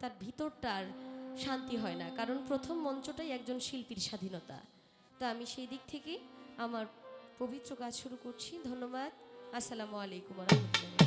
তার ভিতরটার শান্তি হয় না। কারণ প্রথম মঞ্চটাই একজন শিল্পীর স্বাধীনতা। তা আমি সেই দিক থেকে আমার পবিত্র কাজ শুরু করছি। ধন্যবাদ। আসসালামু আলাইকুম রহমতুল্লাহ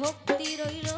ভক্তি রইল।